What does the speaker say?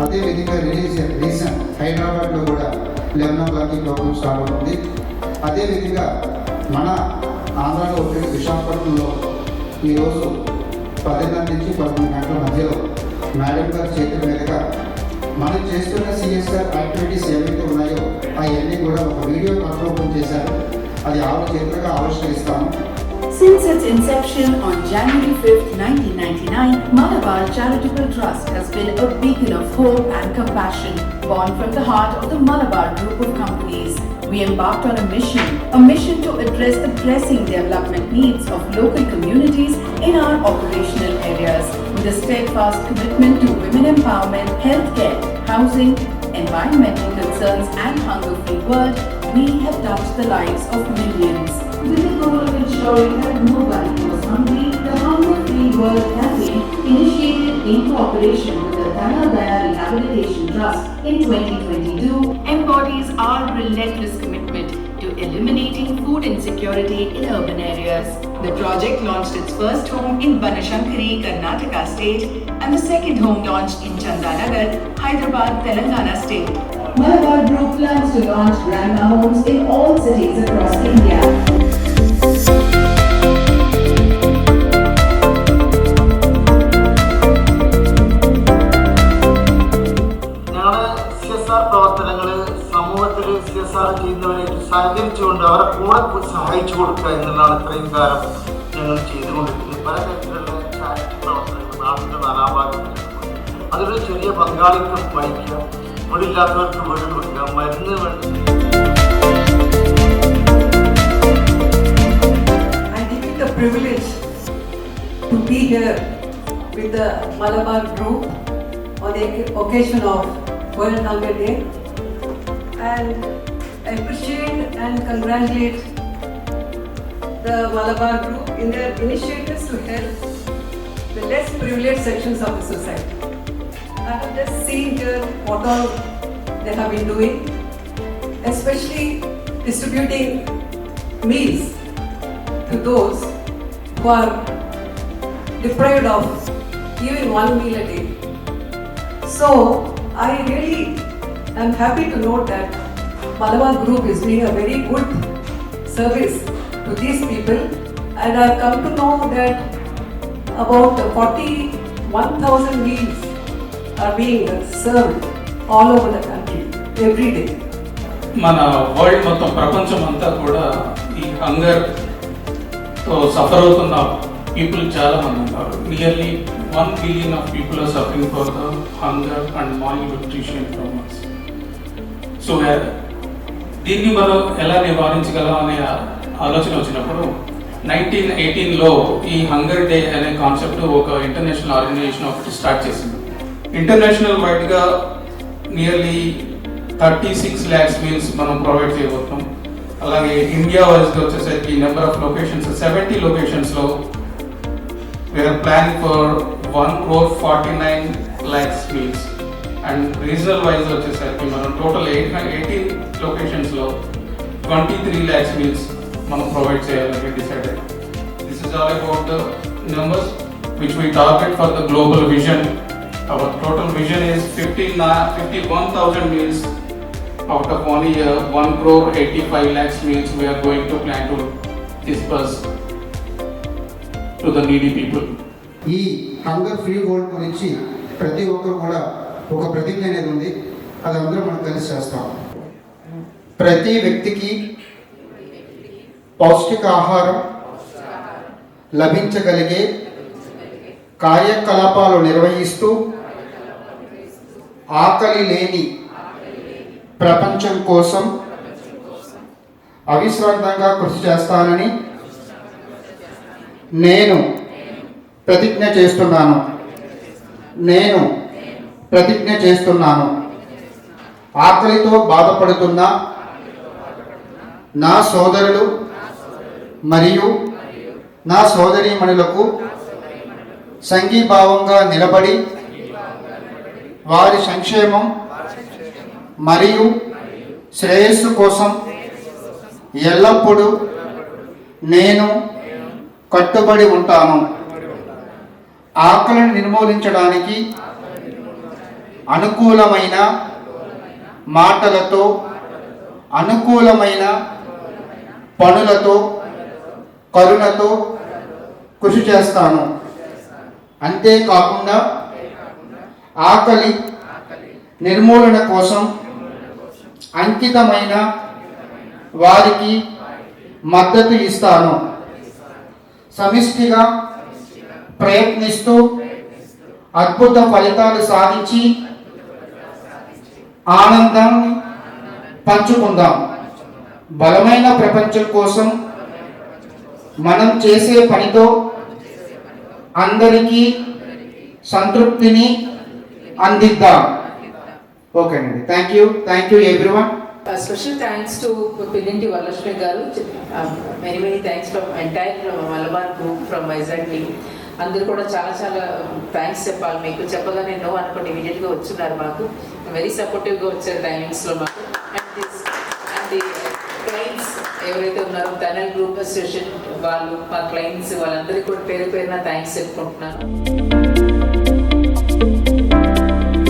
అదేవిధంగా release recent హైదరాబాద్లో కూడా eleven o'clock programme start అవుతుంది అదేవిధంగా మన ఆంధ్రాలో విశాఖపట్నంలో ఈరోజు పదిన్నర నుంచి పదమూడు గంటల మధ్యలో మేడం గారి చేతుల మీదుగా మనం చేస్తున్న సిఎస్ఆర్ యాక్టివిటీస్ ఏవైతే ఉన్నాయో అవన్నీ కూడా ఒక వీడియో రూపం చేశారు. అది ఆరు చేతులుగా ఆవిష్కరిస్తాము. Since its inception on January 5, 1999, Malabar Charitable Trust has been a beacon of hope and compassion, born from the heart of the Malabar Group of companies. We embarked on a mission, a mission to address the pressing development needs of local communities in our operational areas, with a steadfast commitment to women empowerment, healthcare, housing, environmental concerns, and hunger-free world. We have touched the lives of millions. With the goal of ensuring that nobody goes hungry, the Hunger Free World campaign, initiated in cooperation with the Dana Daya Rehabilitation Trust in 2022, embodies our relentless commitment to eliminating food insecurity in urban areas. The project launched its first home in Banashankari, Karnataka state, and the second home launched in Chandanagar, Hyderabad, Telangana state. Malabar Group plans to launch grandma homes in all cities across India. പ്രവർത്തനങ്ങൾ സമൂഹത്തിൽ ചെയ്യുന്നവരെ സഹകരിച്ചുകൊണ്ട് അവരെ കൂടെ സഹായിച്ചു കൊടുക്കുക എന്നുള്ളതാണ് ഇത്രയും കാലം ഞങ്ങൾ ചെയ്തുകൊണ്ടിരിക്കുന്നത്. പല തരത്തിലുള്ള ചാരിറ്റി പ്രവർത്തനങ്ങൾ നാട്ടിന്റെ നാനാഭാഗങ്ങളിൽ അതൊരു ചെറിയ പങ്കാളിത്തം വഹിക്കുക. വീടില്ലാത്തവർക്ക് വീട് കൊടുക്കുക മരുന്ന് വേണ്ടി I give it the privilege to be here with the Malabar group on the occasion of World Hunger Day. And I appreciate and congratulate the Malabar group in their initiatives to help the less privileged sections of the society. I have just seen here what all they have been doing, especially distributing meals to those who are deprived of even one meal a day. So I really am happy to note that Malabar Group is doing a very good service to these people and I've come to know that about 41,000 meals are being served all over the country every day. మన world మొత్తం ప్రపంచం అంతా కూడా ఈ హంగర్తో suffer అవుతున్న people చాలా మంది ఉన్నారు nearly one billion of people are suffering for the hunger and malnutrition problems so దీన్ని మనం ఎలా నివారించగలం అనే ఆలోచన వచ్చినప్పుడు నైన్టీన్ ఎయిటీన్లో ఈ హంగర్ డే అనే కాన్సెప్ట్ ఒక ఇంటర్నేషనల్ ఆర్గనైజేషన్ ఒకటి స్టార్ట్ చేసింది. ఇంటర్నేషనల్ వైడ్గా nearly thirty six lakhs meals మనం ప్రొవైడ్ చేయబోతున్నాం. అలాగే ఇండియా వైజ్గా వచ్చేసరికి number of locations seventy లొకేషన్స్లో we're plan for one crore forty nine lakhs meals and regional wise వచ్చేసరికి మనం టోటల్ ఎయిట్ ఎయిటీన్ లొకేషన్స్లో ట్వంటీ త్రీ ల్యాక్స్ మీల్స్ మనం ప్రొవైడ్ చేయాలని decide this is all about the numbers which we target for the global vision Our total vision is 15 51,000 meals out of one year, 1 crore 85 lakhs meals we are going to plan to disperse to the needy people. ఈ hunger free world గురించి ప్రతి ఒక్కరు కూడా ఒక ప్రతిజ్ఞ అనేది ఉంది అది అందరూ మనం కలిసి చేస్తాం ప్రతి వ్యక్తికి పౌష్టిక ఆహారం లభించగలిగే కార్యకలాపాలు నిర్వహిస్తూ ఆకలి లేని ప్రపంచం కోసం అవిశ్రాంతంగా కృషి చేస్తానని నేను ప్రతిజ్ఞ చేస్తున్నాను. నేను ప్రతిజ్ఞ చేస్తున్నాను. ఆకలితో బాధపడుతున్న నా సోదరులు మరియు నా సోదరీమణులకు సంఘీభావంగా నిలబడి వారి సంక్షేమం మరియు శ్రేయస్సు కోసం ఎల్లప్పుడూ నేను కట్టుబడి ఉంటాను. ఆకలిని నిర్మూలించడానికి అనుకూలమైన మాటలతో అనుకూలమైన పనులతో కరుణతో కృషి చేస్తాను. అంతేకాకుండా ఆకలి నిర్మూలన కోసం అంకితమైన వారికి మద్దతు ఇస్తాను. సమిష్టిగా ప్రయత్నిస్తూ అద్భుత ఫలితాలు సాధించి ఆనందాన్ని పంచుకుందాం. బలమైన ప్రపంచం కోసం మనం చేసే పనితో అందరికీ సంతృప్తిని అందిద్దాం. ఓకే అండి thank you thank you everyone special thanks to Pillinti Varalakshmi garu. Garu. Um, thanks from entire Malabar group from Vizag team అందరు కూడా చాలా చాలా um, థ్యాంక్స్ చెప్పాలి మీకు. చెప్పగానే నో అనుకోండి ఇమీడియట్గా వచ్చున్నారు మాకు. వెరీ సపోర్టివ్గా వచ్చారు టైమింగ్స్లో మాకు. And this and the clients ఎవరైతే ఉన్నారో తనల్ గ్రూప్ అసోసియేషన్ వాళ్ళు మా క్లయింట్స్ వాళ్ళందరికీ కూడా పేరు పేరున థ్యాంక్స్ చెప్పుకుంటున్నాను.